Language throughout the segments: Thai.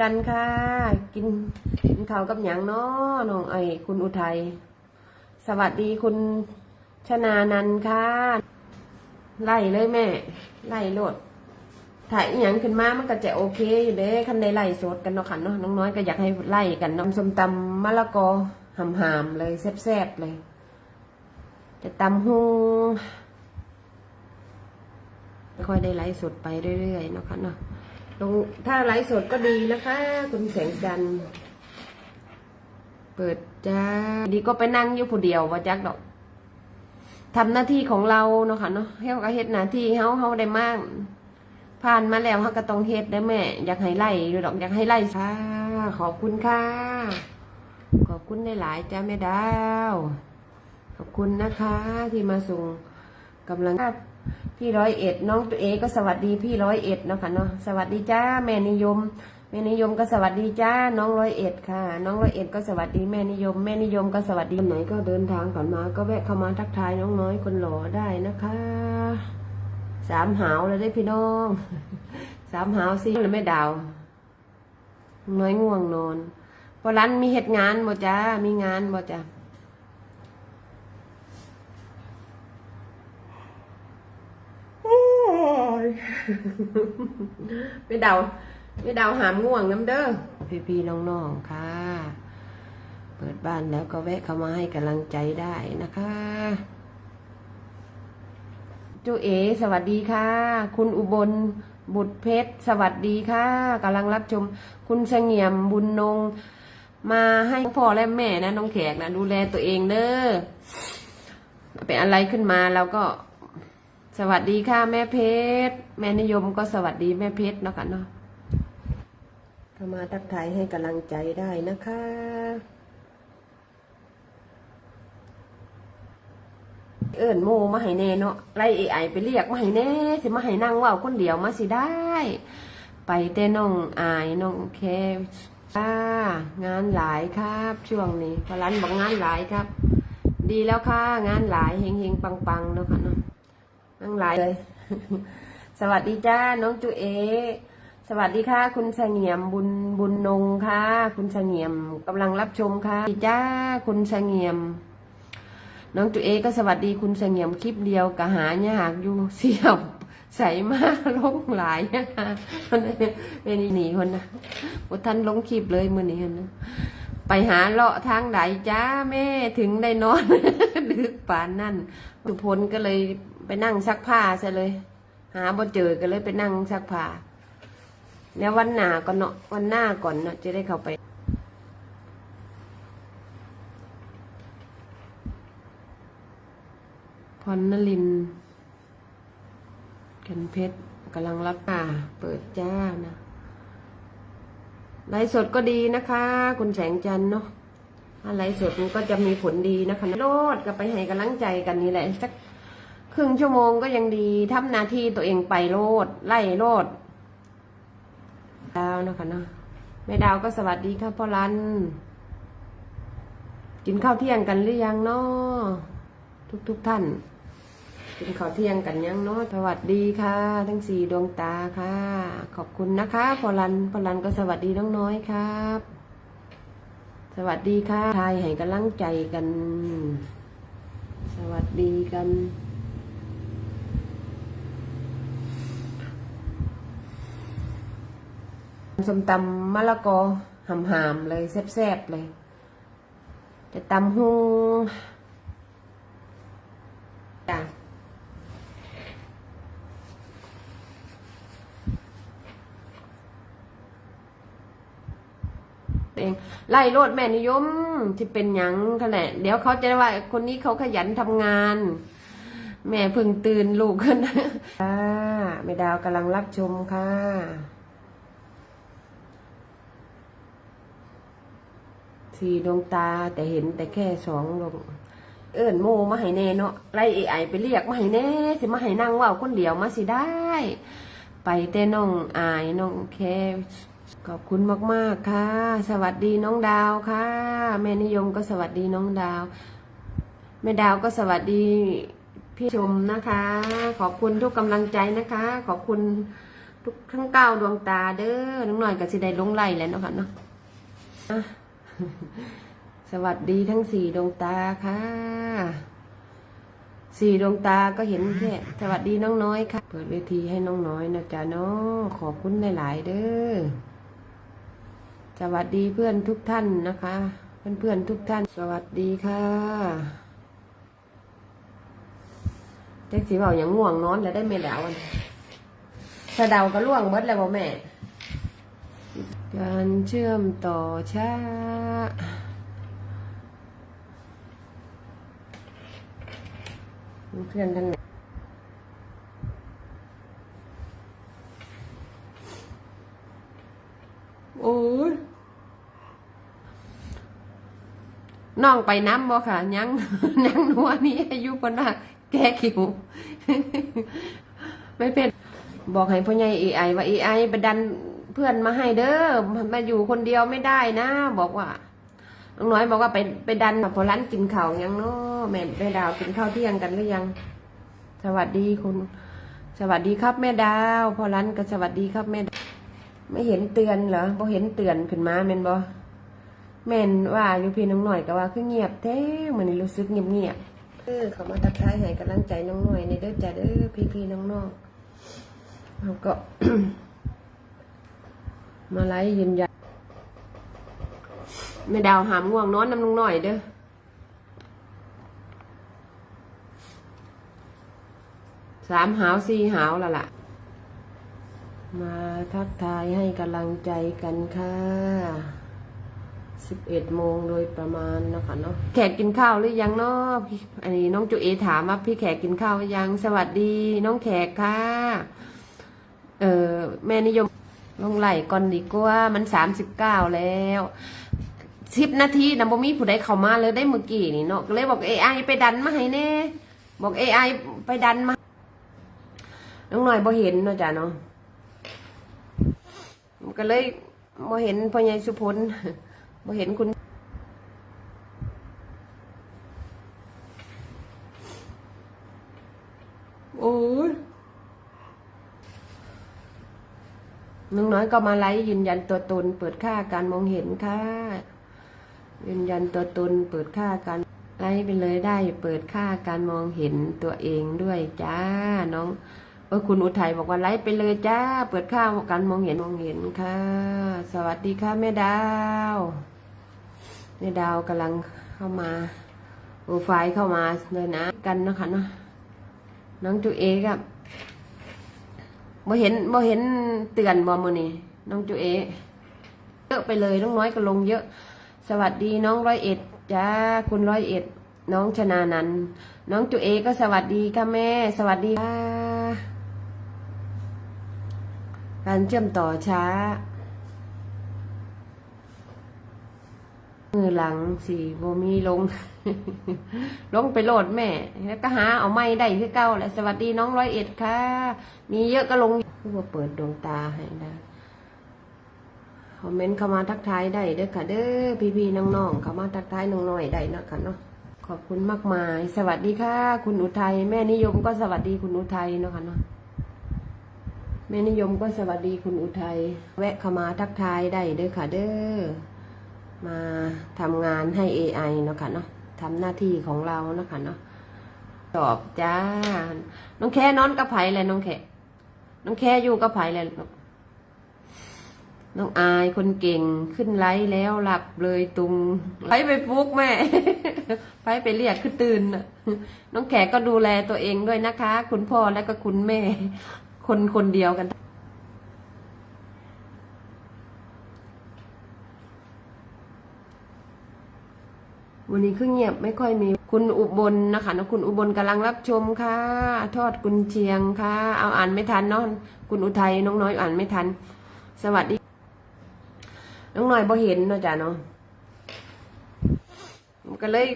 กันค่ะ กินกินข้าวกับหยังเนาะน้องไอ้คุณอุทัย สวัสดีคุณชนานันค่ะ ไล่เลยแม่ ไล่โลดถ่ายอหยังขึ้นมามันก็จะโอเคอยู่เด้คันได้ไล่สดกันเนาะค่ะเนาะน้องน้อยก็อยากให้ไล่กันน้ำส้มตำมะละกอหำๆเลยแซ่บๆเลย จะตำหูค่อยได้ไลฟ์สดไปเรื่อยๆเนาะค่ะเนาะ ลงถ้าไลฟ์สดก็ดีนะคะ คุณแสงจันทร์เปิดจ้าดีก็ไปนั่งอยู่ผู้เดียวว่าจักดอกทำหน้าที่ของเราเนาะค่ะเนาะเฮาก็เฮ็ดหน้าที่เฮาเฮาได้มากผ่านมาแล้วเฮาก็ต้องเฮ็ดได้แม่ อยากให้ไล่อยู่ดอกอยากให้ไล่ค่ะขอบคุณค่ะ ขอบคุณหลายๆจ้าแม่ดาว ขอบคุณนะคะที่มาส่งกำลัง พี่ร้อยเอ็ดน้องตัวเอก็สวัสดีพี่ร้อยเอ็ดเนาะค่ะเนาะสวัสดีจ้าแม่นิยมแม่นิยมก็สวัสดีจ้าน้องร้อยเอ็ดค่ะ น้องร้อยเอ็ดก็สวัสดีแม่นิยม แม่นิยมก็สวัสดีไหนก็เดินทางผ่านมา ก็แวะเข้ามาทักทายน้องน้อยคนหล่อได้นะคะสามหาวเลยได้พี่น้องสามหาวสิแล้วแม่ดาวน้อยง่วงนอนพอรันมีเหตุงานบ่จ้ามีงานบ่จ้า โอ้ย ไม่เดาไม่เดาหามง่วงน้ำเด้อพี่พี่ๆน้องๆค่ะ เปิดบ้านแล้วก็แวะเข้ามาให้กำลังใจได้นะคะจูเอ สวัสดีค่ะ คุณอุบลบุตรเพชร สวัสดีค่ะกำลังรับชม คุณเสงี่ยมบุญนง มาให้พ่อและแม่นะน้องแขกนะ ดูแลตัวเองเด้อเป็นอะไรขึ้นมาเราก็ สวัสดีค่ะแม่เพชรแม่นิยมก็สวัสดีแม่เพชรเนาะค่ะเนาะเข้ามาทักทายให้กำลังใจได้นะคะ เอิญโมมาให้แน่เนาะไล่เอไอไปเรียกมาให้แน่สิมาให้นั่งว่าคนเดียวมาสิได้ ไปแต่น้องอายน้องแคค่ะงานหลายครับ ช่วงนี้พลันบอกงานหลายครับ ดีแล้วค่ะ งานหลายเฮงเฮงๆปังๆเนาะค่ะเนาะ นั่งไลน์เลย สวัสดีจ้าน้องจูเอ สวัสดีค่ะ คุณเสงี่ยมบุญบุญนงค่ะ คุณเสงี่ยมกำลังรับชมค่ะจ้าคุณเสงี่ยม น้องจูเอก็สวัสดีคุณเสงี่ยมคลิปเดียวกะหาเนี่ยหากอยู่เสียบใส่มากลงหลายนะคะคนเป็นหนีคนนะบท่านลงคลิปเลยมือนี้นะไปหาเลาะทางไหนจ้าแม่ถึงได้นอนดึกป่านนั่นสุพลก็เลย ไปนั่งซักผ้าซะเลย หาบ่เจอก็เลยไปนั่งซักผ้าแล้ววันหน้าก่อนเนาะวันหน้าก่อนเนาะจะได้เข้าไปพรนลิน กันเพชรกำลังรับอ่าเปิดจ้านะไลฟ์สดก็ดีนะคะ คุณแสงจันเนาะถ้าไลฟ์สดมันก็จะมีผลดีนะคะโลดก็ไปให้กำลังใจกันนี่แหละสัก ครึ่งชั่วโมงก็ยังดีทำหน้าที่ตัวเองไปโลด ไล่โลดดาวนะคะเนาะแม่ดาวก็สวัสดีค่ะพ่อรัน กินข้าวเที่ยงกันหรือยังเนาะทุกทุกท่าน กินข้าวเที่ยงกันยังเนาะสวัสดีค่ะ ทั้งสี่ดวงตาค่ะ ขอบคุณนะคะพอลันพอลันก็สวัสดีน้องน้อยครับ สวัสดีค่ะทายให้กำลังใจกัน สวัสดีกัน ส้มตำมะละกอหำๆเลย แซ่บๆเลย จะตำหูจ้ะเองไล่โลดแม่นิยมที่เป็นหยังแหละเดี๋ยวเขาจะว่าคนนี้เขาขยันทำงาน แม่เพิ่งตื่นลูกขึ้นค่ะแม่ดาวกำลังรับชมค่ะ สี่ดวงตาแต่เห็นแต่แค่สองดวงเอิญโมมาให้แน่เนาะไล่เอไอไปเรียกมาให้แน่สิมาให้นั่งว่าคนเดียวมาสิได้ ไปแต่น้องอายน้องแคขอบคุณมากๆค่ะ สวัสดีน้องดาวค่ะ แม่นิยมก็สวัสดีน้องดาว แม่ดาวก็สวัสดีพี่ชมนะคะ ขอบคุณทุกกำลังใจนะคะ ขอบคุณทุกทั้งเก้าดวงตาเด้อน้องหน่อยก็สิได้ลงไหลแล้วเนาะค่ะเนาะ สวัสดีทั้งสี่ดวงตาค่ะ สี่ดวงตาก็เห็นแค่สวัสดีน้องน้อยค่ะ เปิดเวทีให้น้องน้อยนะจ๊ะเนาะขอบคุณหลายๆเด้อ สวัสดีเพื่อนทุกท่านนะคะ เพื่อนเพื่อนๆทุกท่าน สวัสดีค่ะแจ็คสีเบาอย่างง่วงนอนแล้วได้ไม่แล้วอันสะเดาก็ล่วงเบิดแล้วบ่แม่ การเชื่อมต่อช้า เพื่อนท่านไหนโอ้ยน้องไปน้ำบ่ค่ะ ยังยังนัวนี่อายุคนน่ะแก้ขิว ไม่เป็น บอกให้พ่อใหญ่เอไอว่าเอไอไปดัน เพื่อนมาให้เด้อมาอยู่คนเดียวไม่ได้นะ บอกว่าน้องน้อยบอกว่าไปไปดันพอร้านกินข้าวยังเนาะแม่แม่ดาวกินข้าวเที่ยงกันหรือยัง สวัสดีคุณ สวัสดีครับแม่ดาว พอร้านก็สวัสดีครับแม่ไม่เห็นเตือนเหรอพอเห็นเตือนขึ้นมาแม่นบ่แม่นว่าอยู่พี่น้องหน่อยก็ว่าคือเงียบแท้เหมือนรู้สึกเงียบเงียบเออเขามาทักทายให้กำลังใจน้องหน่อยในเด้อจ้าเด้อพี่พี่น้องน้องเราก็ มาไล่ยืนยันแม่ดาวหามง่วงนอนน้ำน้องหน่อยเด้อสามหาวสี่หาวและล่ะ มาทักทายให้กำลังใจกันค่ะสิบเอ็ดโมงโดยประมาณนะคะเนาะแขกกินข้าวหรือยังเนาะอันนี้น้องจุเอถามว่าพี่แขกกินข้าวหรือยังสวัสดี น้องแขกค่ะ เออแม่นิยม ลงไหลก่อนดีกว่ามันสามสิบเก้าแล้วสิบนาทีนะบ่มีผู้ใดเข้ามาเลยได้เมื่อกี้นี่เนาะก็เลยบอกเอไอไปดันมาให้แน่ บอกเอไอไปดันมาน้องหน่อยบ่เห็นเนาะจ้ะเนาะก็เลยบ่เห็นพ่อใหญ่สุพลบ่เห็นคุณ โอ้ย น้องน้อยก็มาไลฟ์ยืนยันตัวตน เปิดค่าการมองเห็นค่ะ ยืนยันตัวตน เปิดค่าการไลฟ์ไปเลยได้ เปิดค่าการมองเห็นตัวเองด้วยจ้าน้องเออคุณอุทัยบอกว่าไลฟ์ไปเลยจ้า เปิดค่าการมองเห็นมองเห็นค่ะ สวัสดีค่ะแม่ดาวแม่ดาวกำลังเข้ามาโปรไฟล์เข้ามาเลยนะกันนะคะเนาะน้องจูเอกอะบ่เห็นบ่เห็น เตือนบ่มือนี่น้องจูเอเยอะไปเลยน้องน้อยก็ลงเยอะ สวัสดีน้องร้อยเอ็ดจ้าคุณร้อยเอ็ด น้องชนานันน้องจูเอก็สวัสดีค่ะแม่ สวัสดีค่ะการเชื่อมต่อช้า มือหลังสี่โบมีลง ลงไปโหลดแม่ แล้วก็หาเอาไม่ได้คือเก้าแหละสวัสดีน้องร้อยเอ็ดค่ะ มีเยอะก็ลง คือว่าเปิดดวงตาให้ได้คอมเมนต์เข้ามาทักทายได้เด้อค่ะเด้อพี่ๆน้องๆเข้ามาทักทายน้องน้อยได้นะค่ะเนาะขอบคุณมากมาย สวัสดีค่ะ คุณอุทัยแม่นิยมก็สวัสดีคุณอุทัยเนาะค่ะเนาะแม่นิยมก็สวัสดีคุณอุทัยแวะเข้ามาทักทายได้เด้อค่ะเด้อมาทำงานให้ AI เนาะค่ะเนาะทำหน้าที่ของเราเนาะค่ะเนาะตอบจ้า น้องแค่นอนกับไผ่เลยน้องแค่ น้องแค่อยู่กับไผ่เลยลูกน้องอายคนเก่งขึ้นไลฟ์แล้วหลับเลยตุงไลฟ์ไปปลุกแม่ไปไปเรียกขึ้นตื่นน่ะน้องแขกก็ดูแลตัวเองด้วยนะคะ คุณพ่อและก็คุณแม่ คนคนเดียวกัน วันนี้คือเงียบไม่ค่อยมี คุณอุบลนะคะนะคุณอุบลกำลังรับชมค่ะ ทอดกุนเชียงค่ะ เอาอ่านไม่ทันเนาะคุณอุทัยน้องน้อยอ่านไม่ทัน สวัสดี น้องน้อยบ่เห็นเนาะจ้ะเนาะก็เลย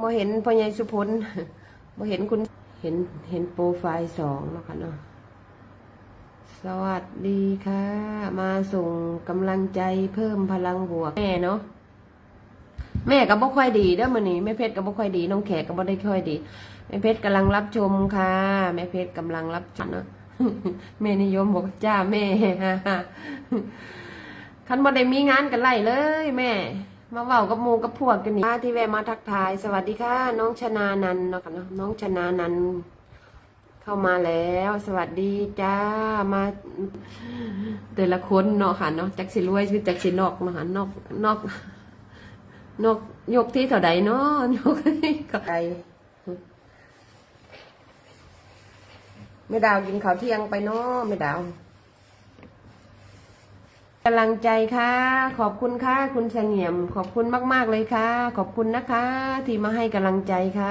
บ่เห็นพ่อใหญ่สุพลบ่เห็นคุณเห็นเห็นโปรไฟล์สองนะค่ะเนาะสวัสดีค่ะ มาส่งกำลังใจเพิ่มพลังบวกแม่เนาะ แม่ก็บ่ค่อยดีเด้อมื้อนี้แม่เพชรก็บ่ค่อยดีน้องแขกก็บ่ได้ค่อยดีแม่เพชรกำลังรับชมค่ะแม่เพชรกำลังรับชมเนาะแม่นิยมบอกจ้าแม่คันบ่ได้มีงานกันไล่เลย แม่ มาเว้ากับหมูกับพวกกันนี่ที่แวะมาทักทาย สวัสดีค่ะ น้องชนานันเนาะค่ะเนาะน้องชนานันเข้ามาแล้ว สวัสดีจ้ามา แต่ละคนเนาะค่ะเนาะจักสิรวยคือจักสินอกเนาะค่ะนอกนอก นกยกที่เท่าใดเนาะยกที่เท่าใดไม่ดาวกินข้าวเที่ยงไปเนาะไม่ดาวกำลังใจค่ะ ขอบคุณค่ะ คุณเสงี่ยม ขอบคุณมาก ๆ เลยค่ะ ขอบคุณนะคะ ที่มาให้กำลังใจค่ะ